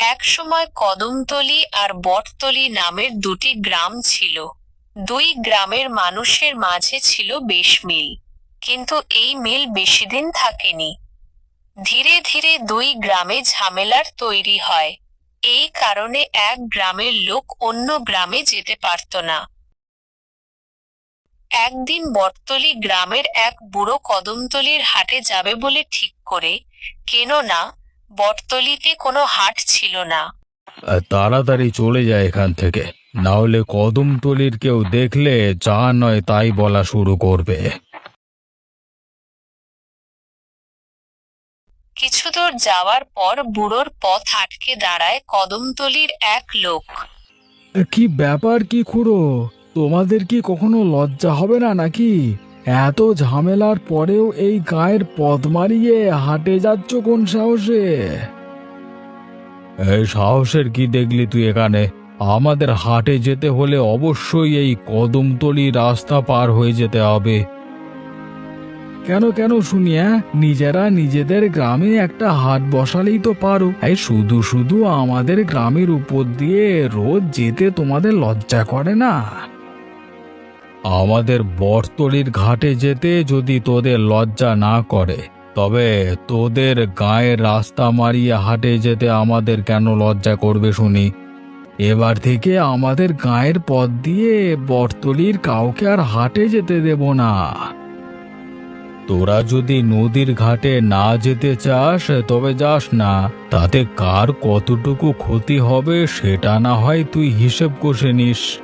একসময় কদমতলি আর বটতলি নামের দুটি গ্রাম ছিল। দুই গ্রামের মানুষের মাঝে ছিল বেশ মিল। কিন্তু এই মিল বেশিদিন থাকেনি। ধীরে ধীরে দুই গ্রামে ঝামেলার তৈরি হয়। এই কারণে এক গ্রামের লোক অন্য গ্রামে যেতে পারত না। একদিন বটতলি গ্রামের এক বুড়ো কদমতলির হাটে যাবে বলে ঠিক করে, কেননা বটতলিতে কোনো হাট ছিল না। তাড়াতাড়ি চলে যায় এখান থেকে। না হলে কদমতলির কেউ দেখলে যা নয় তাই বলা শুরু করবে। কিছু দূর যাওয়ার পর বুড়োর পথ আটকে দাঁড়ায় কদমতলির এক লোক। কি ব্যাপার কি খুড়ো? তোমাদের কি কখনো লজ্জা হবে না নাকি? এত ঝামেলার পরেও এই গায়ের পথ মারিয়ে হাটে যাচ্ছ কোন সাহসে? এই সাহসের কি দেখলি তুই এখানে? আমাদের হাটে যেতে হলে অবশ্যই এই কদমতলি রাস্তা পার হয়ে যেতে হবে। কেন কেন শুনি হ্যাঁ? নিজেরা নিজেদের গ্রামে একটা হাট বসালেই তো পারো। এই শুধু শুধু আমাদের গ্রামের উপর দিয়ে রোজ যেতে তোমাদের লজ্জা করে না? আমাদের বর্তলির ঘাটে যেতে যদি তোদের লজ্জা না করে, তবে তোদের গায়ের রাস্তা মারিয়ে হাটে যেতে আমাদের কেন লজ্জা করবে শুনি? এবার থেকে আমাদের গায়ের পথ দিয়ে বর্তলির কাউকে আর হাটে যেতে দেব না। তোরা যদি নদীর ঘাটে না যেতে চাস, তবে যাস না, তাতে কার কতটুকু ক্ষতি হবে সেটা না হয় তুই হিসেব কষে নিস।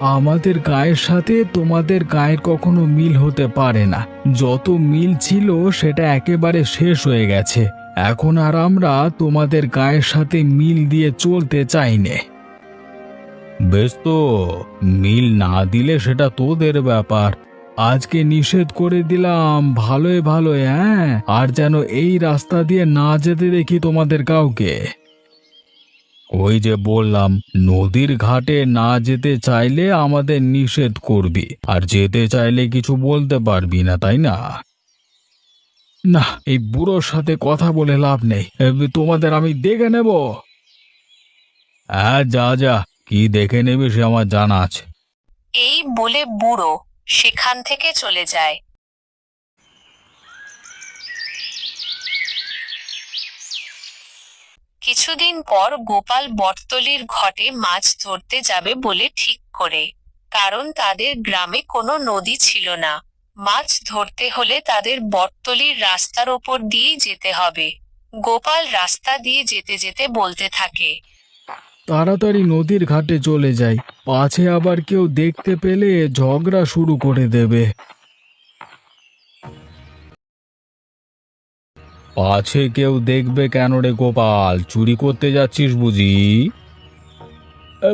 আমাদের গায়ের সাথে তোমাদের গায়ের কখনো মিল হতে পারে না। যত মিল ছিল সেটা একেবারে শেষ হয়ে গেছে। এখন আর আমরা তোমাদের গায়ের সাথে মিল দিয়ে চলতে চাই নে। বেশ তো মিল না দিলে সেটা তোদের ব্যাপার। আজকে নিষেধ করে দিলাম ভালোই ভালোই হ্যাঁ? আর যেন এই রাস্তা দিয়ে না যেতে দেখি তোমাদের কাউকে। ওই যে বললাম, নদীর ঘাটে না যেতে চাইলে আমাদের নিষেধ করবি, আর যেতে চাইলে কিছু বলতে পারবি না, তাই না? না, এই বুড়োর সাথে কথা বলে লাভ নেই। তোমাদের আমি দেখে নেব। হ্যাঁ যা যা, কি দেখে নেবে সে আমার জানা আছে। এই বলে বুড়ো সেখান থেকে চলে যায়। কিছুদিন পর গোপাল বটতলির ঘটে মাছ ধরতে যাবে বলে ঠিক করে। কারণ তাদের গ্রামে কোনো নদী ছিল না। মাছ ধরতে হলে তাদের বটতলির রাস্তার ওপর দিয়েই যেতে হবে। গোপাল রাস্তা দিয়ে যেতে যেতে বলতে থাকে, তাড়াতাড়ি নদীর ঘাটে চলে যাই, পাছে আবার কেউ দেখতে পেলে ঝগড়া শুরু করে দেবে। পাছে কেউ দেখবে কেন রে গোপাল? চুরি করতে যাচ্ছিস বুঝি?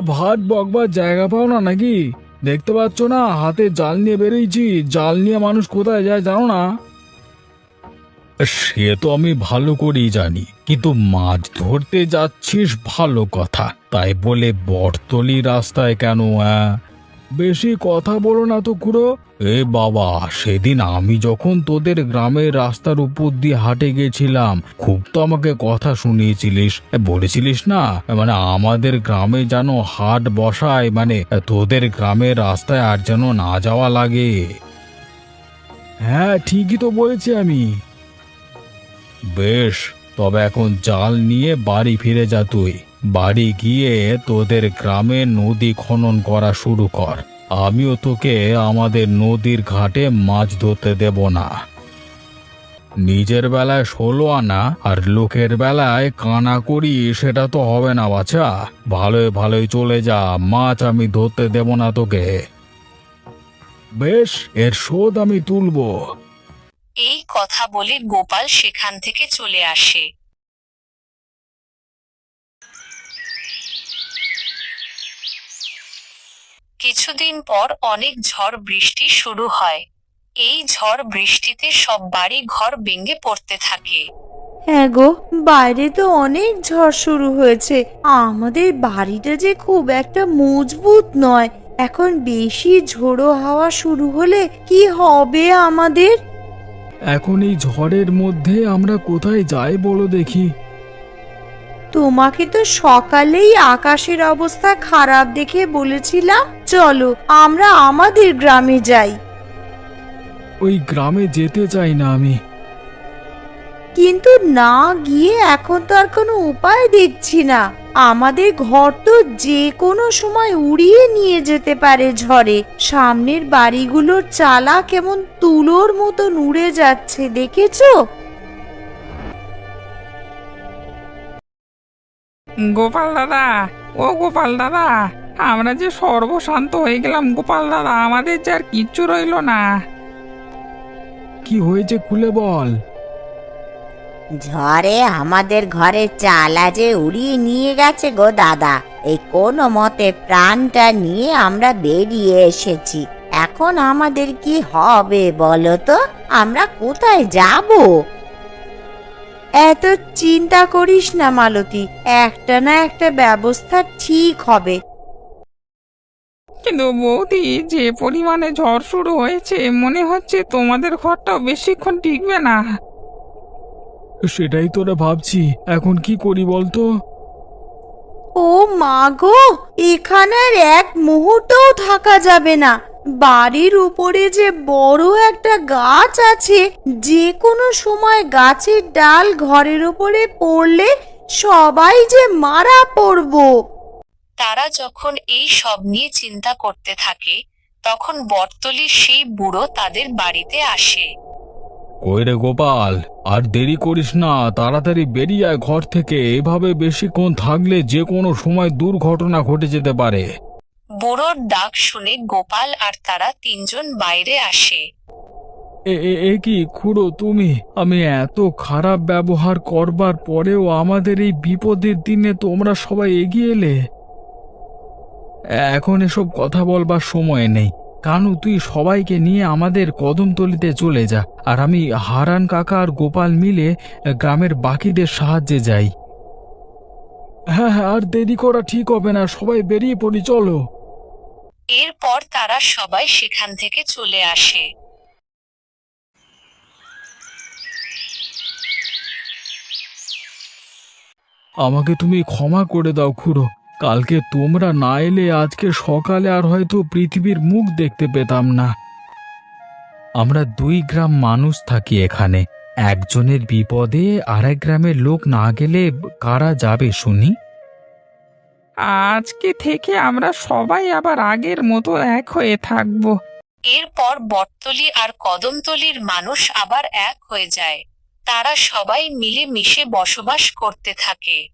ভাত বকবার জায়গা পাও না নাকি? দেখতে পাচ্ছ না হাতে জাল নিয়ে বেরিয়েছি। জাল নিয়ে মানুষ কোথায় যায় জানো না? সে তো আমি ভালো করেই জানি কিন্তু মাছ ধরতে যাচ্ছিস ভালো কথা। তাই বলে বটতলি রাস্তায় কেন অ্যাঁ? বেশি কথা বলো না তো খুড়ো। এ বাবা সেদিন আমি যখন তোদের গ্রামের রাস্তার উপর দিয়ে হাটে গেছিলাম খুব তো আমাকে কথা শুনিয়েছিলিস। বলেছিলিস না মানে আমাদের গ্রামে যেন হাট বসায় মানে তোদের গ্রামের রাস্তায় আর যেন না যাওয়া লাগে। হ্যাঁ ঠিকই তো বলেছি আমি। বেশ তবে এখন জাল নিয়ে বাড়ি ফিরে যা তুই। বাড়ি গিয়ে তোদের গ্রামে নদী খনন করা শুরু কর। আমিও তোকে আমাদের নদীর ঘাটে মাছ ধরতে দেব না। নিজের বেলায় ষোলো আনা আর লোকের বেলায় কানা করি সেটা তো হবে না বাছা। ভালোই ভালোই চলে যা, মাছ আমি ধরতে দেব না তোকে। বেশ, এর শোধ আমি তুলবো। এই কথা বলে গোপাল সেখান থেকে চলে আসে। কিছুদিন পর অনেক ঝড় বৃষ্টি শুরু হয়। এই ঝড় বৃষ্টিতে সব বাড়ি ঘর ভেঙে পড়তে থাকে। হ্যাঁ গো বাইরে তো অনেক ঝড় শুরু হয়েছে। আমাদের বাড়িটা যে খুব একটা মজবুত নয়। এখন বেশি ঝোড়ো হাওয়া শুরু হলে কি হবে আমাদের? এখন এই ঝড়ের মধ্যে আমরা কোথায় যাই বলো দেখি। তোমাকে তো সকালেই আকাশের অবস্থা খারাপ দেখে বলেছিলাম। চলো আমরা আমাদের গ্রামে যাই। ওই গ্রামে যেতে চাই না আমি। কিন্তু না গিয়ে এখন তো আর কোনো উপায় দেখছি না। আমাদের ঘর তো যে কোনো সময় উড়িয়ে নিয়ে যেতে পারে ঝড়ে। সামনের বাড়িগুলোর চালা কেমন তুলোর মতন উড়ে যাচ্ছে দেখেছ? গোপাল দাদা ও গোপাল দাদা আমরা যে সর্বশান্ত হয়ে গেলাম গোপাল দাদা আমাদের যে আর কিচ্ছু রইল না। কি হয়েছে খুলে বল। ঝড়ে আমাদের ঘরের চালা যে উড়িয়ে নিয়ে গেছে গো দাদা এই কোনো মতে প্রাণটা নিয়ে আমরা বেরিয়ে এসেছি। এখন আমাদের কি হবে বলো তো? আমরা কোথায় যাব? এত চিন্তা করিস না মালতী একটা না একটা ব্যবস্থা ঠিক হবে। কিন্তু বৌদি যে পরিমাণে ঝড় শুরু হয়েছে মনে হচ্ছে তোমাদের ঘরটাও বেশিক্ষণ টিকবে না। সেটাই তোরা ভাবছি এখন কি করি বলতো? ও মা গো এখানে আর এক মুহূর্তও থাকা যাবে না। বাড়ির উপরে যে বড় একটা গাছ আছে যে কোনো সময় গাছের ডাল ঘরের উপরে পড়লে সবাই যে মারা পড়ব। তারা যখন এই সব নিয়ে চিন্তা করতে থাকে তখন বটতলির সেই বুড়ো তাদের বাড়িতে আসে। ওই রে গোপাল আর দেরি করিস না তাড়াতাড়ি বেরিয়ে আয় ঘর থেকে। এভাবে বেশিক্ষণ থাকলে যে কোনো সময় দুর্ঘটনা ঘটে যেতে পারে। বুড়োর ডাক শুনে গোপাল আর তারা তিনজন বাইরে আসে। এ, এ- কি খুড়ো তুমি? আমি এত খারাপ ব্যবহার করবার পরেও আমাদের এই বিপদের দিনে তোমরা সবাই এগিয়ে এলে। এখন এসব কথা বলবার সময় নেই। কানু, তুই সবাইকে নিয়ে আমাদের কদমতলিতে চলে যা, আর আমি হারান কাকা আর গোপাল মিলে গ্রামের বাকিদের সাহায্যে যাই। হ্যাঁ হ্যাঁ আর দেরি করা ঠিক হবে না, সবাই বেরিয়ে পড়ি, চলো। এরপর তারা সবাই সেখান থেকে চলে আসে। আমাকে তুমি ক্ষমা করে দাও খুড়ো। কালকে তোমরা না এলে আজকে সকালে আর হয়তো পৃথিবীর মুখ দেখতে পেতাম না। আমরা দুই গ্রাম মানুষ থাকি এখানে। একজনের বিপদে আরেক গ্রামের লোক না গেলে কারা যাবে শুনি? আজকে থেকে আমরা সবাই আবার আগের মতো এক হয়ে থাকব। এরপর বটতলি আর কদমতলির মানুষ আবার এক হয়ে যায়। তারা সবাই মিলে মিশে বসবাস করতে থাকে।